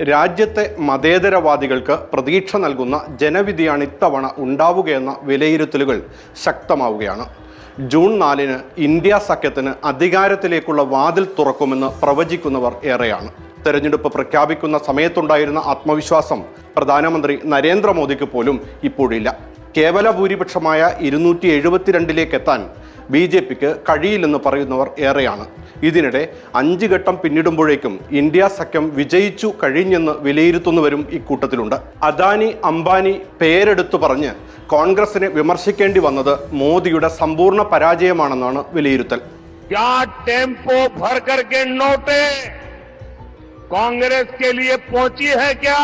രാജ്യത്തെ മതേതരവാദികൾക്ക് പ്രതീക്ഷ നൽകുന്ന ജനവിധിയാണ് ഇത്തവണ ഉണ്ടാവുകയെന്ന വിലയിരുത്തലുകൾ ശക്തമാവുകയാണ്. ജൂൺ നാലിന് ഇന്ത്യ സഖ്യത്തിന് അധികാരത്തിലേക്കുള്ള വാതിൽ തുറക്കുമെന്ന് പ്രവചിക്കുന്നവർ ഏറെയാണ്. തെരഞ്ഞെടുപ്പ് പ്രഖ്യാപിക്കുന്ന സമയത്തുണ്ടായിരുന്ന ആത്മവിശ്വാസം പ്രധാനമന്ത്രി നരേന്ദ്രമോദിക്ക് പോലും ഇപ്പോഴില്ല. കേവല ഭൂരിപക്ഷമായ ഇരുന്നൂറ്റി എഴുപത്തിരണ്ടിലേക്ക് എത്താൻ ബി ജെ പിക്ക് കഴിയില്ലെന്ന് പറയുന്നവർ ഏറെയാണ് ഇതിനിടെ അഞ്ച് ഘട്ടം പിന്നിടുമ്പോഴേക്കും ഇന്ത്യ സഖ്യം വിജയിച്ചു കഴിഞ്ഞെന്ന് വിലയിരുത്തുന്നവരും ഇക്കൂട്ടത്തിലുണ്ട് അദാനി അംബാനി പേരെടുത്തു പറഞ്ഞ് കോൺഗ്രസിനെ വിമർശിക്കേണ്ടി വന്നത് മോദിയുടെ സമ്പൂർണ്ണ പരാജയമാണെന്നാണ് വിലയിരുത്തൽ क्या टेम्पो भर करके नोटें कांग्रेस के लिए पहुंची है क्या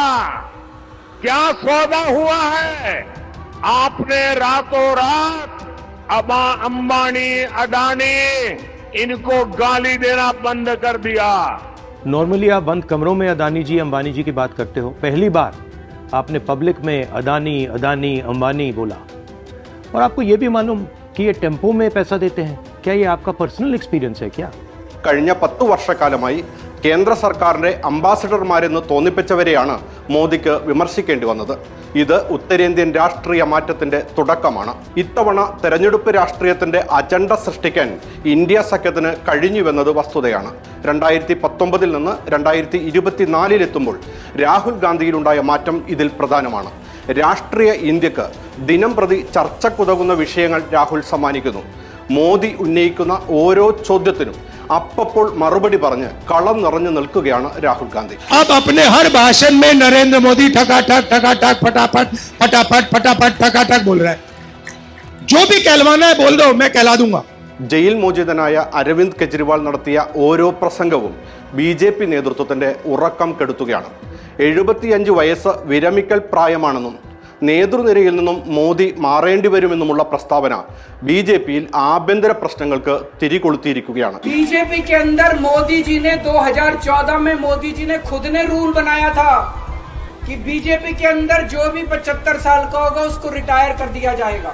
क्या सौदा हुआ है आपने रातों रात अबा अंबानी अडानी इनको गाली देना बंद कर दिया नॉर्मली आप बंद कमरों में अदानी जी अंबानी जी की बात करते हो पहली बार आपने पब्लिक में अदानी अदानी अंबानी बोला और आपको ये भी मालूम कि ये टेम्पो में पैसा देते हैं क्या ये आपका पर्सनल एक्सपीरियंस है क्या കഴിഞ്ഞ പത്തു വർഷക്കാലമായി കേന്ദ്ര സർക്കാരിന്റെ അംബാസഡർമാരെന്ന് തോന്നിപ്പിച്ചവരെയാണ് മോദിക്ക് വിമർശിക്കേണ്ടി വന്നത്. ഇത് ഉത്തരേന്ത്യൻ രാഷ്ട്രീയ മാറ്റത്തിന്റെ തുടക്കമാണ്. ഇത്തവണ തെരഞ്ഞെടുപ്പ് രാഷ്ട്രീയത്തിന്റെ അജണ്ട സൃഷ്ടിക്കാൻ ഇന്ത്യ സഖ്യത്തിന് കഴിഞ്ഞുവെന്നത് വസ്തുതയാണ്. രണ്ടായിരത്തി പത്തൊമ്പതിൽ നിന്ന് രണ്ടായിരത്തി ഇരുപത്തിനാലിലെത്തുമ്പോൾ രാഹുൽ ഗാന്ധിയിലുണ്ടായ മാറ്റം ഇതിൽ പ്രധാനമാണ്. രാഷ്ട്രീയ ഇന്ത്യയ്ക്ക് ദിനം പ്രതി ചർച്ചക്കുതകുന്ന വിഷയങ്ങൾ രാഹുൽ സമ്മാനിക്കുന്നു. മോദി ഉന്നയിക്കുന്ന ഓരോ ചോദ്യത്തിനും അപ്പപ്പോൾ മറുപടി പറഞ്ഞ് കളം നിറഞ്ഞു നിൽക്കുകയാണ് രാഹുൽ ഗാന്ധി. നരേന്ദ്രമോദി ജയിൽ മോചിതനായ അരവിന്ദ് കെജ്രിവാൾ നടത്തിയ ഓരോ പ്രസംഗവും ബി ജെ പി നേതൃത്വത്തിന്റെ ഉറക്കം കെടുത്തുകയാണ്. എഴുപത്തിയഞ്ച് വയസ്സ് വിരമിക്കൽ പ്രായമാണെന്നും നേതൃനിരയിൽ നിന്നും മോദി മാറേണ്ടി വരുമെന്നുമുള്ള പ്രസ്താവന ബി ജെ പിയിൽ ആഭ്യന്തര പ്രശ്നങ്ങൾക്ക് തിരികൊളുത്തിയിരിക്കുകയാണ് बीजेपी के अंदर मोदी जी ने 2014 में मोदी जी ने खुद ने रूल बनाया था कि बीजेपी के अंदर जो भी 75 साल का होगा उसको रिटायर कर दिया जाएगा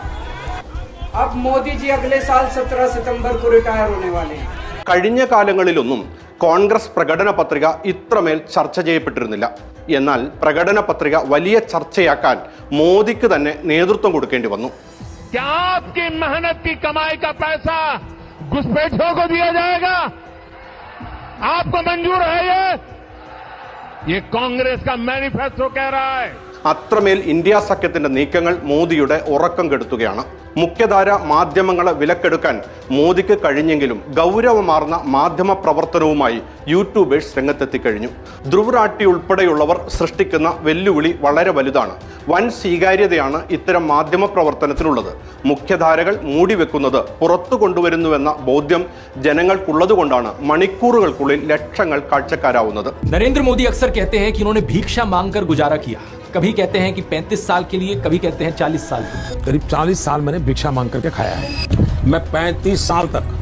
अब मोदी जी अगले साल 17 सितंबर को रिटायर होने वाले हैं കഴിഞ്ഞ കാലങ്ങളിലൊന്നും കോൺഗ്രസ് പ്രകടന പത്രിക ഇത്രമേൽ ചർച്ച ചെയ്യപ്പെട്ടിരുന്നില്ല എന്നാൽ പ്രകടന പത്രിക വലിയ ചർച്ചയാക്കാൻ മോദിക്ക് തന്നെ നേതൃത്വം കൊടുക്കേണ്ടി വന്നു क्या आपकी मेहनत की कमाई का पैसा घुसपैठियों को दिया जाएगा आपको मंजूर है ये ये कांग्रेस का मैनिफेस्टो कह रहा है അത്രമേൽ ഇന്ത്യ സഖ്യത്തിന്റെ നീക്കങ്ങൾ മോദിയുടെ ഉറക്കം കെടുത്തുകയാണ് മുഖ്യധാര മാധ്യമങ്ങളെ വിലക്കെടുക്കാൻ മോദിക്ക് കഴിഞ്ഞെങ്കിലും ഗൗരവമാർന്ന മാധ്യമ പ്രവർത്തനവുമായി യൂട്യൂബേഴ്സ് രംഗത്തെത്തി കഴിഞ്ഞു ധ്രുവറാട്ടി ഉൾപ്പെടെയുള്ളവർ സൃഷ്ടിക്കുന്ന വെല്ലുവിളി വളരെ വലുതാണ് വൻ സ്വീകാര്യതയാണ് ഇത്തരം മാധ്യമ പ്രവർത്തനത്തിനുള്ളത് മുഖ്യധാരകൾ മൂടിവെക്കുന്നത് പുറത്തു കൊണ്ടുവരുന്നുവെന്ന ബോധ്യം ജനങ്ങൾക്കുള്ളതുകൊണ്ടാണ് മണിക്കൂറുകൾക്കുള്ളിൽ ലക്ഷങ്ങൾ കാഴ്ചക്കാരാവുന്നത് नरेंद्र मोदी अक्सर कहते हैं कि उन्होंने भिक्षा मांगकर गुजारा किया कभी कहते हैं कि 35 साल के लिए कभी कहते हैं 40 साल के लिए करीब 40 साल मैंने भिक्षा मांग करके खाया है मैं 35 साल तक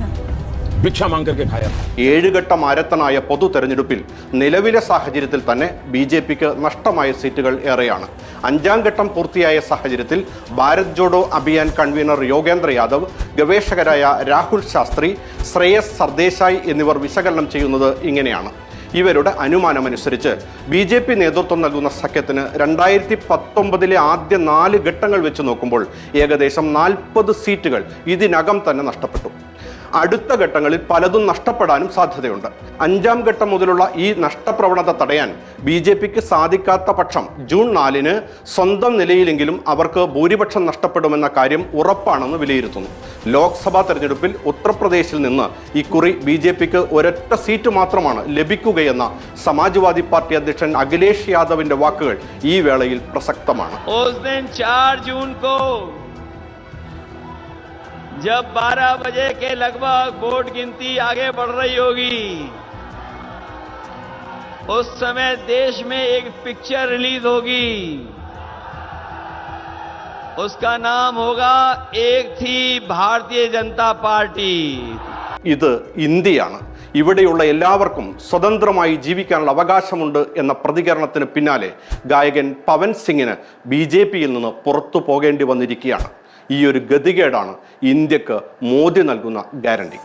भिक्षा मांग करके खाया था ഏഴുഘട്ട മാരത്തണായ പൊതു തെരഞ്ഞെടുപ്പിൽ നിലവിലെ സാഹചര്യത്തിൽ തന്നെ ബി ജെ പിക്ക് നഷ്ടമായ സീറ്റുകൾ ഏറെയാണ് അഞ്ചാം ഘട്ടം പൂർത്തിയായ സാഹചര്യത്തിൽ ഭാരത് ജോഡോ അഭിയാൻ കൺവീനർ യോഗേന്ദ്ര യാദവ് ഗവേഷകരായ രാഹുൽ ശാസ്ത്രി ശ്രേയസ് സർദേശായി എന്നിവർ വിശകലനം ചെയ്യുന്നത് ഇങ്ങനെയാണ് ഇവരുടെ അനുമാനമനുസരിച്ച് ബി ജെ പി നേതൃത്വം നൽകുന്ന സഖ്യത്തിന് രണ്ടായിരത്തി പത്തൊമ്പതിലെ ആദ്യ നാല് ഘട്ടങ്ങൾ വെച്ച് നോക്കുമ്പോൾ ഏകദേശം നാൽപ്പത് സീറ്റുകൾ ഇതിനകം തന്നെ നഷ്ടപ്പെട്ടു. അടുത്ത ഘട്ടങ്ങളിൽ പലതും നഷ്ടപ്പെടാനും സാധ്യതയുണ്ട്. അഞ്ചാം ഘട്ടം മുതലുള്ള ഈ നഷ്ടപ്രവണത തടയാൻ ബി ജെ പിക്ക് സാധിക്കാത്ത പക്ഷം ജൂൺ നാലിന് സ്വന്തം നിലയിലെങ്കിലും അവർക്ക് ഭൂരിപക്ഷം നഷ്ടപ്പെടുമെന്ന കാര്യം ഉറപ്പാണെന്ന് വിലയിരുത്തുന്നു. ലോക്സഭാ തെരഞ്ഞെടുപ്പിൽ ഉത്തർപ്രദേശിൽ നിന്ന് ഇക്കുറി ബി ജെ പിക്ക് ഒരൊറ്റ സീറ്റ് മാത്രമാണ് ലഭിക്കുകയെന്ന സമാജ്വാദി പാർട്ടി അധ്യക്ഷൻ അഖിലേഷ് യാദവിന്റെ വാക്കുകൾ ഈ വേളയിൽ പ്രസക്തമാണ്. जब 12 बजे के लगभग वोट गिनती आगे बढ़ रही होगी उस समय देश में एक पिक्चर रिलीज होगी उसका नाम होगा एक थी भारतीय जनता पार्टी ഇത് ഇന്ത്യയാണ് ഇവിടെയുള്ള എല്ലാവർക്കും സ്വതന്ത്രമായി ജീവിക്കാനുള്ള അവകാശമുണ്ട് എന്ന പ്രതികരണത്തിന് പിന്നാലെ ഗായകൻ പവൻ സിംഗിന് ബി ജെ പിയിൽ നിന്ന് പുറത്തു പോകേണ്ടി വന്നിരിക്കുകയാണ് ഈ ഒരു ഗതികേടാണ് ഇന്ത്യയ്ക്ക് മോദി നൽകുന്ന ഗ്യാരണ്ടി.